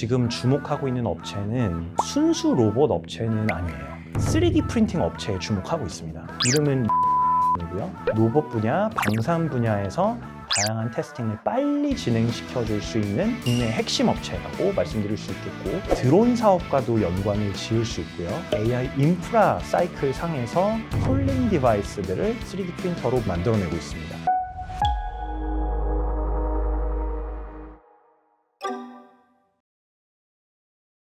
지금 주목하고 있는 업체는 순수 로봇 업체는 아니에요. 3D 프린팅 업체에 주목하고 있습니다. 이름은 이고요. 로봇 분야, 방산 분야에서 다양한 테스팅을 빨리 진행시켜 줄 수 있는 국내 핵심 업체라고 말씀드릴 수 있겠고 드론 사업과도 연관을 지을 수 있고요. AI 인프라 사이클 상에서 폴링 디바이스들을 3D 프린터로 만들어내고 있습니다.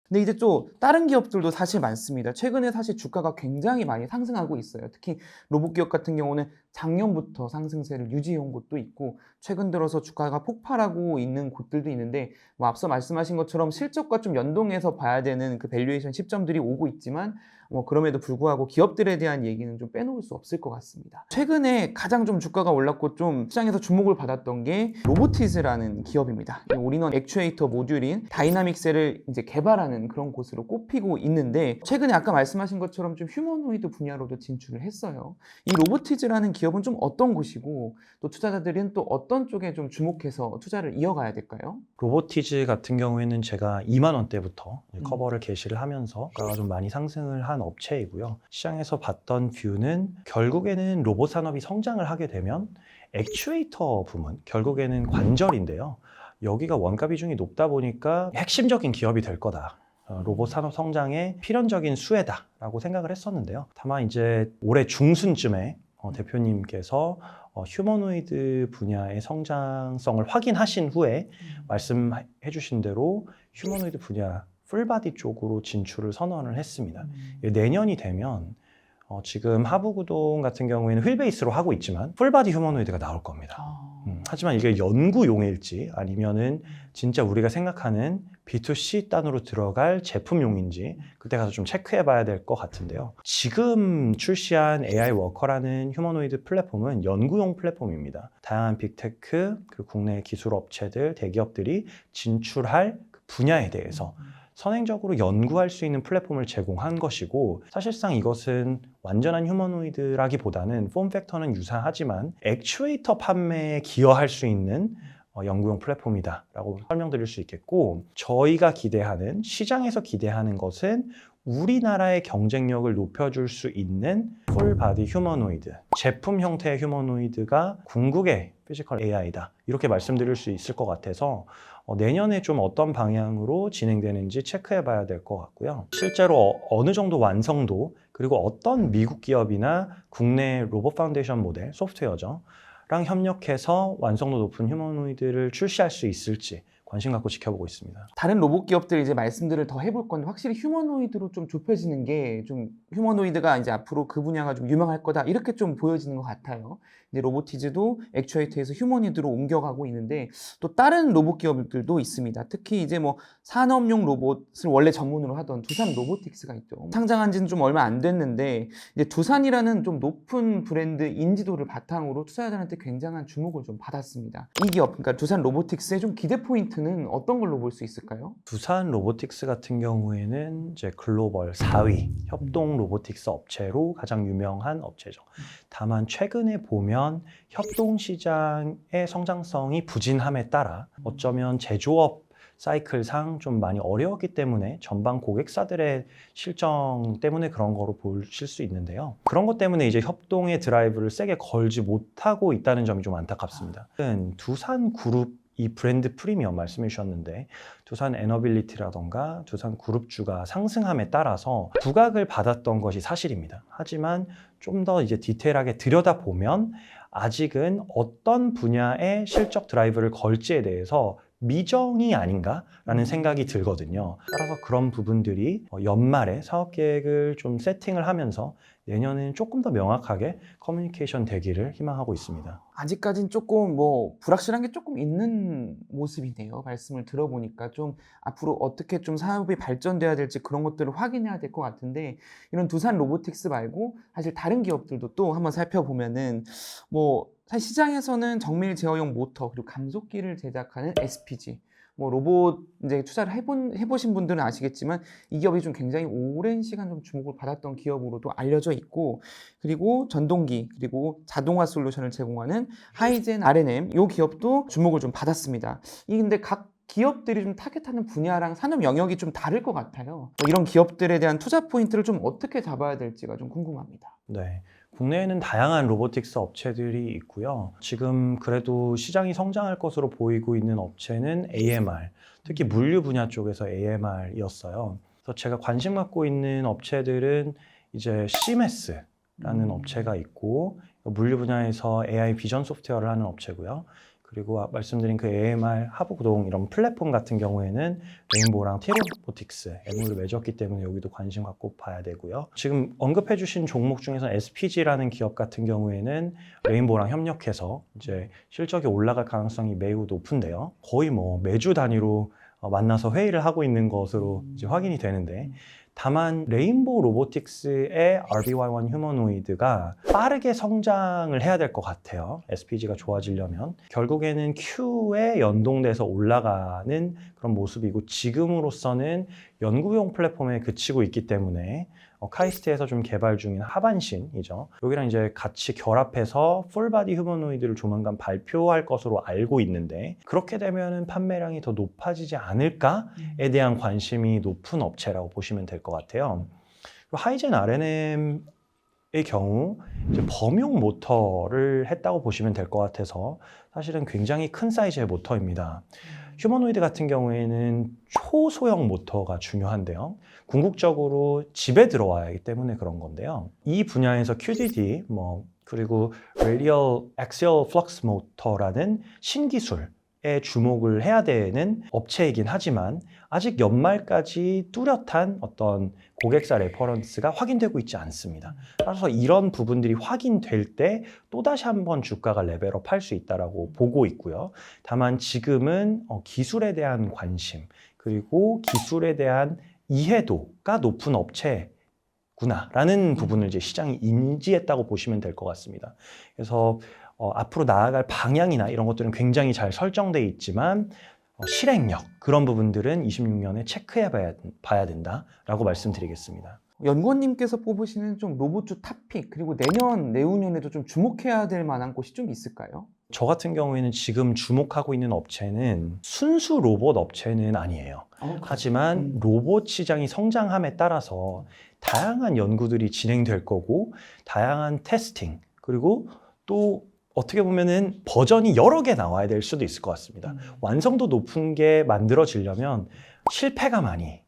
근데 이제 또 다른 기업들도 사실 많습니다. 최근에 사실 주가가 굉장히 많이 상승하고 있어요. 특히 로봇 기업 같은 경우는 작년부터 상승세를 유지해온 곳도 있고 최근 들어서 주가가 폭발하고 있는 곳들도 있는데 뭐 앞서 말씀하신 것처럼 실적과 좀 연동해서 봐야 되는 그 밸류에이션 시점들이 오고 있지만 뭐 그럼에도 불구하고 기업들에 대한 얘기는 좀 빼놓을 수 없을 것 같습니다. 최근에 가장 좀 주가가 올랐고 좀 시장에서 주목을 받았던 게 로보티즈라는 기업입니다. 이 올인원 액추에이터 모듈인 다이나믹셀을 이제 개발하는 그런 곳으로 꼽히고 있는데 최근에 아까 말씀하신 것처럼 좀 휴머노이드 분야로도 진출을 했어요. 이 로보티즈라는 기업은 좀 어떤 곳이고 또 투자자들은 또 어떤 쪽에 좀 주목해서 투자를 이어가야 될까요? 로보티즈 같은 경우에는 제가 2만 원대부터 음. 커버를 게시를 하면서 주가가 좀 많이 상승을 한 업체이고요. 시장에서 봤던 뷰는 결국에는 로봇 산업이 성장을 하게 되면 액추에이터 부문, 결국에는 관절인데요. 여기가 원가 비중이 높다 보니까 핵심적인 기업이 될 거다. 어, 로봇 산업 성장의 필연적인 수혜다라고 생각을 했었는데요. 다만 이제 올해 중순쯤에 어, 대표님께서 어, 휴머노이드 분야의 성장성을 확인하신 후에 말씀해 주신 대로 휴머노이드 분야 풀바디 쪽으로 진출을 선언을 했습니다. 예, 내년이 되면 어, 지금 하부구동 같은 경우에는 휠베이스로 하고 있지만 풀바디 휴머노이드가 나올 겁니다. 아, 음, 하지만 이게 연구용일지 아니면은 진짜 우리가 생각하는 B2C 단으로 들어갈 제품용인지 그때 가서 좀 체크해 봐야 될 것 같은데요. 지금 출시한 AI 워커라는 휴머노이드 플랫폼은 연구용 플랫폼입니다. 다양한 빅테크, 그리고 국내 기술 업체들, 대기업들이 진출할 그 분야에 대해서 선행적으로 연구할 수 있는 플랫폼을 제공한 것이고 사실상 이것은 완전한 휴머노이드라기보다는 폼 팩터는 유사하지만 액추에이터 판매에 기여할 수 있는 어, 연구용 플랫폼이다라고 설명드릴 수 있겠고 저희가 기대하는 시장에서 기대하는 것은 우리나라의 경쟁력을 높여줄 수 있는 풀바디 휴머노이드 제품 형태의 휴머노이드가 궁극의 피지컬 AI다 이렇게 말씀드릴 수 있을 것 같아서 어, 내년에 좀 어떤 방향으로 진행되는지 체크해 봐야 될 것 같고요. 실제로 어, 어느 정도 완성도 그리고 어떤 미국 기업이나 국내 로봇 파운데이션 모델 소프트웨어죠. 랑 협력해서 완성도 높은 휴머노이드를 출시할 수 있을지 관심 갖고 지켜보고 있습니다. 다른 로봇 기업들 이제 말씀들을 더 해볼 건데 확실히 휴머노이드로 좀 좁혀지는 게 좀 휴머노이드가 이제 앞으로 그 분야가 좀 유명할 거다 이렇게 좀 보여지는 것 같아요. 이제 로보티즈도 액추에이터에서 휴머니드로 옮겨가고 있는데 또 다른 로봇 기업들도 있습니다. 특히 이제 뭐 산업용 로봇을 원래 전문으로 하던 두산 로보틱스가 있죠. 상장한 지는 좀 얼마 안 됐는데 이제 두산이라는 좀 높은 브랜드 인지도를 바탕으로 투자자들한테 굉장한 주목을 좀 받았습니다. 이 기업, 그러니까 두산 로보틱스의 좀 기대 포인트 는 어떤 걸로 볼 수 있을까요? 두산 로보틱스 같은 경우에는 이제 글로벌 4위 협동 로보틱스 업체로 가장 유명한 업체죠. 다만 최근에 보면 협동 시장의 성장성이 부진함에 따라 어쩌면 제조업 사이클상 좀 많이 어려웠기 때문에 전방 고객사들의 실정 때문에 그런 거로 보실 수 있는데요. 그런 것 때문에 이제 협동의 드라이브를 세게 걸지 못하고 있다는 점이 좀 안타깝습니다. 두산 그룹 이 브랜드 프리미엄 말씀해 주셨는데 두산 에너빌리티라던가 두산 그룹주가 상승함에 따라서 부각을 받았던 것이 사실입니다. 하지만 좀 더 이제 디테일하게 들여다보면 아직은 어떤 분야의 실적 드라이브를 걸지에 대해서 미정이 아닌가라는 생각이 들거든요. 따라서 그런 부분들이 어, 연말에 사업 계획을 좀 세팅을 하면서 내년에는 조금 더 명확하게 커뮤니케이션 되기를 희망하고 있습니다. 아직까진 조금 뭐 불확실한 게 조금 있는 모습이네요. 말씀을 들어보니까 좀 앞으로 어떻게 좀 사업이 발전돼야 될지 그런 것들을 확인해야 될 것 같은데 이런 두산 로보틱스 말고 사실 다른 기업들도 또 한번 살펴보면은 뭐 사실 시장에서는 정밀 제어용 모터 그리고 감속기를 제작하는 SPG 뭐 로봇 이제 투자를 해본 해보신 분들은 아시겠지만 이 기업이 좀 굉장히 오랜 시간 좀 주목을 받았던 기업으로도 알려져 있고 그리고 전동기 그리고 자동화 솔루션을 제공하는 하이젠 R&M 이 기업도 주목을 좀 받았습니다. 이 근데 각 기업들이 좀 타겟하는 분야랑 산업 영역이 좀 다를 것 같아요. 뭐 이런 기업들에 대한 투자 포인트를 좀 어떻게 잡아야 될지가 좀 궁금합니다. 네. 국내에는 다양한 로보틱스 업체들이 있고요. 지금 그래도 시장이 성장할 것으로 보이고 있는 업체는 AMR, 특히 물류 분야 쪽에서 AMR이었어요. 그래서 제가 관심 갖고 있는 업체들은 이제 CMS라는 음. 업체가 있고 물류 분야에서 AI 비전 소프트웨어를 하는 업체고요. 그리고 아- 말씀드린 그 AMR 하부구동 이런 플랫폼 같은 경우에는 레인보우랑 티로보틱스 MO를 맺었기 때문에 여기도 관심 갖고 봐야 되고요. 지금 언급해 주신 종목 중에서 SPG라는 기업 같은 경우에는 레인보우랑 협력해서 이제 실적이 올라갈 가능성이 매우 높은데요. 거의 뭐 매주 단위로 어, 만나서 회의를 하고 있는 것으로 이제 확인이 되는데 다만 레인보우 로보틱스의 RBY1 휴머노이드가 빠르게 성장을 해야 될 것 같아요. SPG가 좋아지려면 결국에는 Q에 연동돼서 올라가는 그런 모습이고 지금으로서는 연구용 플랫폼에 그치고 있기 때문에 어, 카이스트에서 좀 개발 중인 하반신이죠. 여기랑 이제 같이 결합해서 풀바디 휴머노이드를 조만간 발표할 것으로 알고 있는데 그렇게 되면은 판매량이 더 높아지지 않을까에 대한 관심이 높은 업체라고 보시면 될 것 같아요. 하이젠 RNM의 경우 이제 범용 모터를 했다고 보시면 될 것 같아서 사실은 굉장히 큰 사이즈의 모터입니다. 휴머노이드 같은 경우에는 초소형 모터가 중요한데요. 궁극적으로 집에 들어와야 하기 때문에 그런 건데요. 이 분야에서 QDD, 뭐, 그리고 Radial Axial Flux Motor라는 신기술 에 주목을 해야 되는 업체이긴 하지만 아직 연말까지 뚜렷한 어떤 고객사 레퍼런스가 확인되고 있지 않습니다. 따라서 이런 부분들이 확인될 때 또다시 한번 주가가 레벨업 할 수 있다라고 보고 있고요. 다만 지금은 어, 기술에 대한 관심 그리고 기술에 대한 이해도가 높은 업체 구나라는 부분을 이제 시장이 인지했다고 보시면 될 것 같습니다. 그래서 어, 앞으로 나아갈 방향이나 이런 것들은 굉장히 잘 설정돼 있지만 어, 실행력 그런 부분들은 26년에 체크해 봐야, 봐야 된다라고 말씀드리겠습니다. 연구원님께서 뽑으시는 좀 로봇주 탑픽 그리고 내년 내후년에도 좀 주목해야 될 만한 곳이 좀 있을까요? 저 같은 경우에는 지금 주목하고 있는 업체는 순수 로봇 업체는 아니에요. 하지만 음. 로봇 시장이 성장함에 따라서 다양한 연구들이 진행될 거고 다양한 테스팅 그리고 또 어떻게 보면은 버전이 여러 개 나와야 될 수도 있을 것 같습니다. 음. 완성도 높은 게 만들어지려면 실패가 많이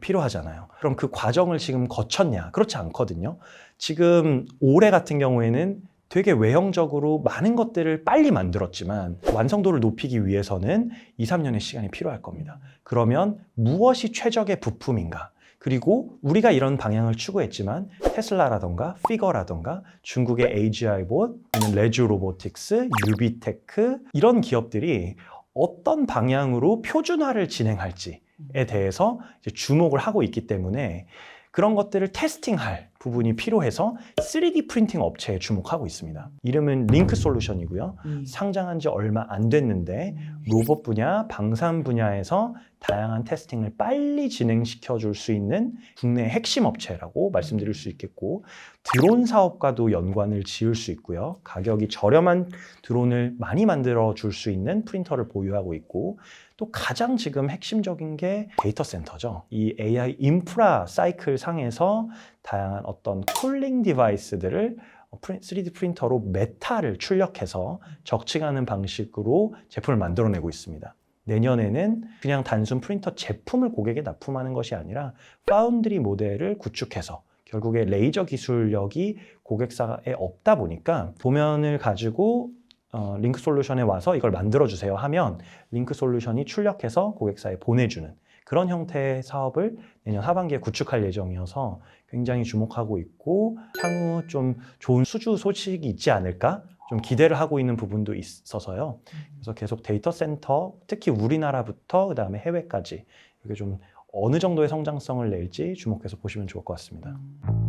필요하잖아요. 그럼 그 과정을 지금 거쳤냐? 그렇지 않거든요. 지금 올해 같은 경우에는 되게 외형적으로 많은 것들을 빨리 만들었지만 완성도를 높이기 위해서는 2, 3년의 시간이 필요할 겁니다. 그러면 무엇이 최적의 부품인가? 그리고 우리가 이런 방향을 추구했지만 테슬라라던가 피거라던가 중국의 AGI봇, 레즈 로보틱스, 유비테크 이런 기업들이 어떤 방향으로 표준화를 진행할지에 대해서 주목을 하고 있기 때문에 그런 것들을 테스팅할 부분이 필요해서 3D 프린팅 업체에 주목하고 있습니다. 이름은 링크 솔루션이고요. 음. 상장한 지 얼마 안 됐는데 로봇 분야, 방산 분야에서 다양한 테스팅을 빨리 진행시켜 줄 수 있는 국내 핵심 업체라고 말씀드릴 수 있겠고 드론 사업과도 연관을 지을 수 있고요. 가격이 저렴한 드론을 많이 만들어 줄 수 있는 프린터를 보유하고 있고 또 가장 지금 핵심적인 게 데이터 센터죠. 이 AI 인프라 사이클 상에서 다양한 어떤 쿨링 디바이스들을 3D 프린터로 메탈을 출력해서 적층하는 방식으로 제품을 만들어내고 있습니다. 내년에는 그냥 단순 프린터 제품을 고객에 납품하는 것이 아니라 파운드리 모델을 구축해서 결국에 레이저 기술력이 고객사에 없다 보니까 도면을 가지고 어, 링크 솔루션에 와서 이걸 만들어 주세요 하면 링크 솔루션이 출력해서 고객사에 보내주는 그런 형태의 사업을 내년 하반기에 구축할 예정이어서 굉장히 주목하고 있고 향후 좀 좋은 수주 소식이 있지 않을까 좀 기대를 하고 있는 부분도 있어서요. 그래서 계속 데이터 센터 특히 우리나라부터 그다음에 해외까지 이게 좀 어느 정도의 성장성을 낼지 주목해서 보시면 좋을 것 같습니다. 음.